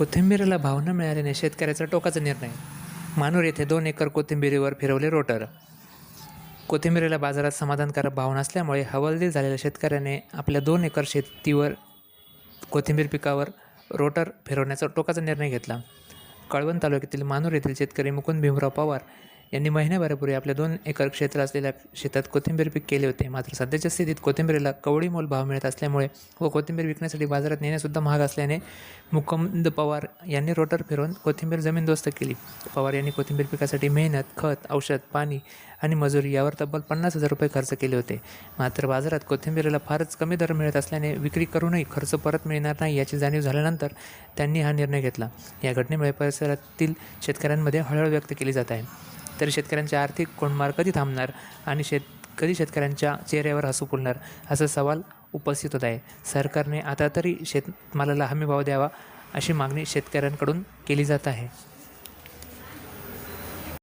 कोथिंबीरीला भाव न मिळाल्याने शेतकऱ्याचा टोकाचा निर्णय. मानूर येथे दोन एकर कोथिंबीरीवर फिरवले रोटर. कोथिंबीरीला बाजारात समाधानकारक भाव नसल्यामुळे हवालदिल झालेल्या शेतकऱ्याने आपल्या दोन एकर शेतीवर कोथिंबीर पिकावर रोटर फिरवण्याचा टोकाचा निर्णय घेतला. कळवण तालुक्यातील मानूर येथील शेतकरी मुकुंद भीमराव पवार यांनी महिन्याभरापूर्वी आपल्या दोन एकर क्षेत्र असलेल्या शेतात कोथिंबीर पीक केले होते. मात्र सध्याच्या स्थितीत कोथिंबीरीला कवडी मोल भाव मिळत असल्यामुळे व कोथिंबीर विकण्यासाठी बाजारात नेण्यासुद्धा महाग असल्याने मुकुंद पवार यांनी रोटर फिरवून कोथिंबीर जमीनदोस्त केली. पवार यांनी कोथिंबीर पिकासाठी मेहनत खत औषध पाणी आणि मजुरी यावर तब्बल पन्नास हजार रुपये खर्च केले होते. मात्र बाजारात कोथिंबीरीला फारच कमी दर मिळत असल्याने विक्री करूनही खर्च परत मिळणार नाही याची जाणीव झाल्यानंतर त्यांनी हा निर्णय घेतला. या घटनेमुळे परिसरातील शेतकऱ्यांमध्ये हळहळ व्यक्त केली जात आहे. तरी शेतकऱ्यांचे आर्थिक कोंडमार कधी थांबणार आणि शेत कधी शेतकऱ्यांच्या चेहऱ्यावर हसू फुलणार? असा सवाल उपस्थित होत आहे. सरकारने आता तरी शेतमालाला हमी भाव द्यावा अशी मागणी शेतकऱ्यांकडून केली जात आहे.